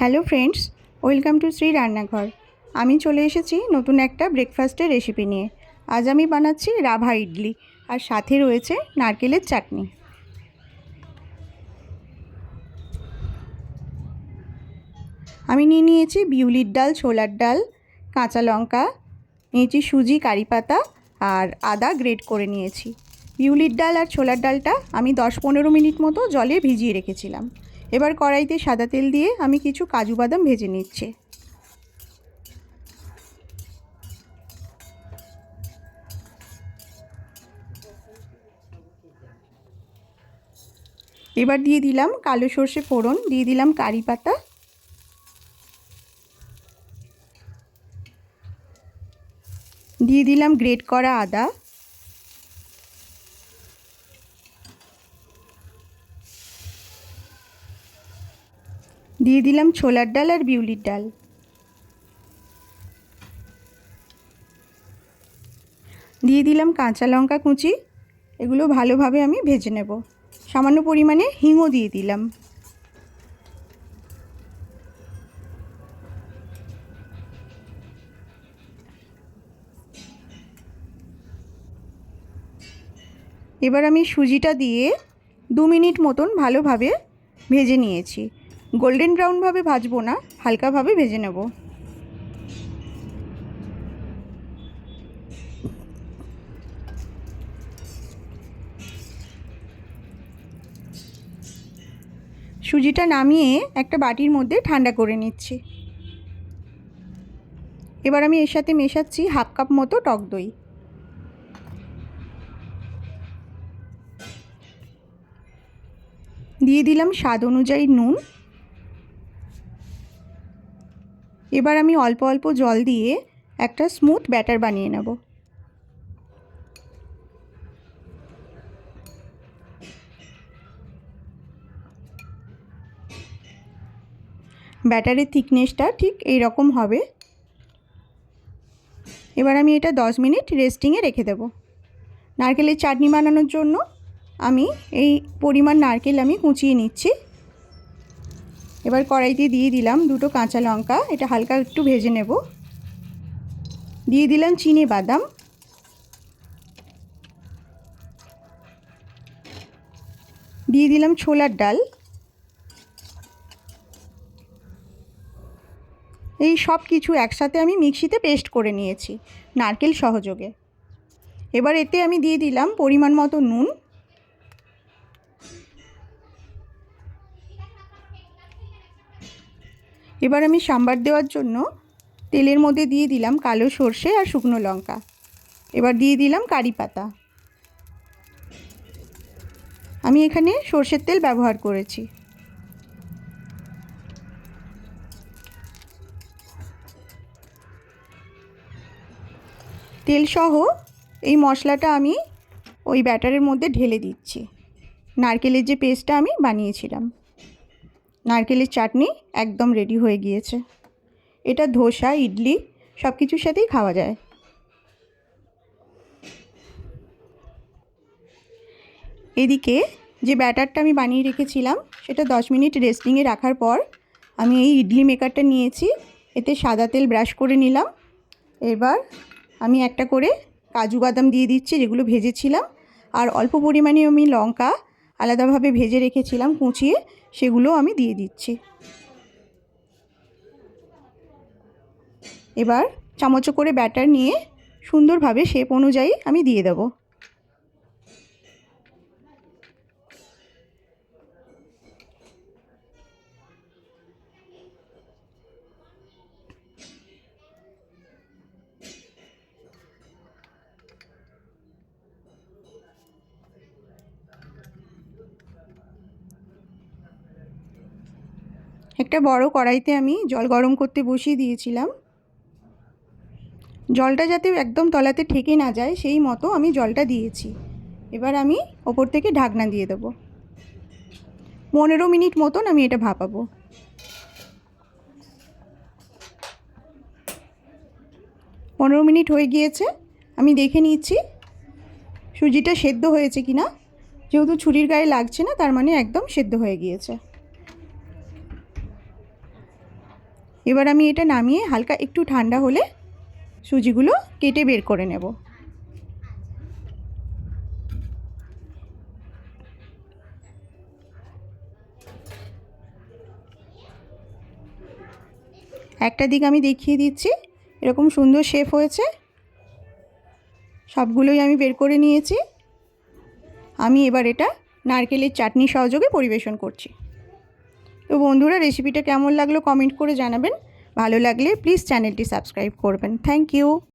Hello friends, welcome to Shri Rannaghar. আমি চলে এসেছি নতুন একটা ব্রেকফাস্টের রেসিপি নিয়ে। আজ আমি বানাচ্ছি রাভা ইডলি আর সাথে রয়েছে নারকেলের চাটনি। আমি নিয়ে নিয়েছি বিউলির ডাল, ছোলার ডাল, কাঁচা লঙ্কা, নিয়েছি সুজি, কারি পাতা আর আদা গ্রেট করে নিয়েছি। বিউলির ডাল আর ছোলার ডালটা আমি দশ পনেরো মিনিট মতো জলে ভিজিয়ে রেখেছিলাম। এবার কড়াইতে সাদা তেল দিয়ে আমি কিছু কাজু বাদাম ভেজে নিচ্ছি। এবার দিয়ে দিলাম কালো সর্ষে ফোড়ন, দিয়ে দিলাম কারি পাতা। দিয়ে দিলাম গ্রেট করা আদা। দিয়ে দিলাম ছোলার ডাল আর বিউলির ডাল। দিয়ে দিলাম কাঁচা লঙ্কা কুচি, এগুলো ভালোভাবে আমি ভেজে নেব। সামান্য পরিমাণে হিঙও দিয়ে দিলাম। এবার আমি সুজিটা দিয়ে দু মিনিট মতন ভালোভাবে ভেজে নিয়েছি। গোল্ডেন ব্রাউনভাবে ভাজবো না হালকাভাবে ভেজে নেব। সুজিটা নামিয়ে একটা বাটির মধ্যে ঠান্ডা করে নিচ্ছি। এবার আমি এর সাথে মেশাচ্ছি হাফ কাপ মতো টক দই। দিয়ে দিলাম স্বাদ অনুযায়ী নুন এবার আমি অল্প অল্প জল দিয়ে একটা স্মুথ ব্যাটার বানিয়ে নেব। ব্যাটারের থিকনেসটা ঠিক এই রকম হবে। এবার আমি এটা দশ মিনিট রেস্টিংয়ে রেখে দেব। নারকেলের চাটনি বানানোর জন্য আমি এই পরিমাণ নারকেল আমি কুচিয়ে নিচ্ছি। এবার কড়াইতে দিয়ে দিলাম দুটো কাঁচা লঙ্কা, এটা হালকা একটু ভেজে নেব। দিয়ে দিলাম চিনে, বাদাম। দিয়ে দিলাম ছোলার ডাল। এই সব কিছু একসাথে আমি মিক্সিতে পেস্ট করে নিয়েছি, নারকেল সহযোগে। এবার এতে আমি দিয়ে দিলাম পরিমাণ মতো নুন। এবার আমি সাম্বার দেওয়ার জন্য তেলের মধ্যে দিয়ে দিলাম কালো সর্ষে আর শুকনো লঙ্কা। এবার দিয়ে দিলাম কারি পাতা। আমি এখানে সর্ষের তেল ব্যবহার করেছি। তেলসহ এই মশলাটা আমি ওই ব্যাটারের মধ্যে ঢেলে দিচ্ছি। নারকেলের যে পেস্টটা আমি বানিয়েছিলাম। নারকেলের চাটনি একদম রেডি হয়ে গিয়েছে। এটা ধোসা, ইডলি সব কিছুর সাথেই খাওয়া যায়। এদিকে যে ব্যাটারটা আমি বানিয়ে রেখেছিলাম, সেটা দশ মিনিট রেস্টিংয়ে রাখার পর আমি এই ইডলি মেকারটা নিয়েছি। এতে সাদা তেল ব্রাশ করে নিলাম। এবার আমি একটা করে কাজু বাদাম দিয়ে দিচ্ছি, যেগুলো ভেজেছিলাম। আর অল্প পরিমাণে আমি লঙ্কা আলাদাভাবে ভেজে রেখেছিলাম, কুচিয়ে সেগুলো আমি দিয়ে দিচ্ছি। এবার চামচ করে ব্যাটার নিয়ে সুন্দরভাবে শেপ অনুযায়ী আমি দিয়ে দেবো। একটা বড় কড়াইতে আমি জল গরম করতে বসিয়ে দিয়েছিলাম। জলটা যাতে একদম তলাতে ঠেকে না যায়, সেই মতো আমি জলটা দিয়েছি। এবার আমি ওপর থেকে ঢাকনা দিয়ে দেবো। পনেরো মিনিট মতন আমি এটা ভাপাবো। পনেরো মিনিট হয়ে গিয়েছে, আমি দেখে নিচ্ছি সুজিটা সেদ্ধ হয়েছে কি না যেহেতু ছুরির গায়ে লাগছে না, তার মানে একদম সেদ্ধ হয়ে গিয়েছে। এবার আমি এটা নামিয়ে হালকা একটু ঠান্ডা হলে সুজিগুলো কেটে বের করে নেব। একটা দিক আমি দেখিয়ে দিচ্ছি, এরকম সুন্দর শেপ হয়েছে। সবগুলোই আমি বের করে নিয়েছি। আমি এবার এটা নারকেলের চাটনি সহযোগে পরিবেশন করছি। তো বন্ধুরা রেসিপিটা কেমন লাগল কমেন্ট করে জানাবেন। ভালো লাগলে প্লিজ চ্যানেলটি সাবস্ক্রাইব করবেন। Thank you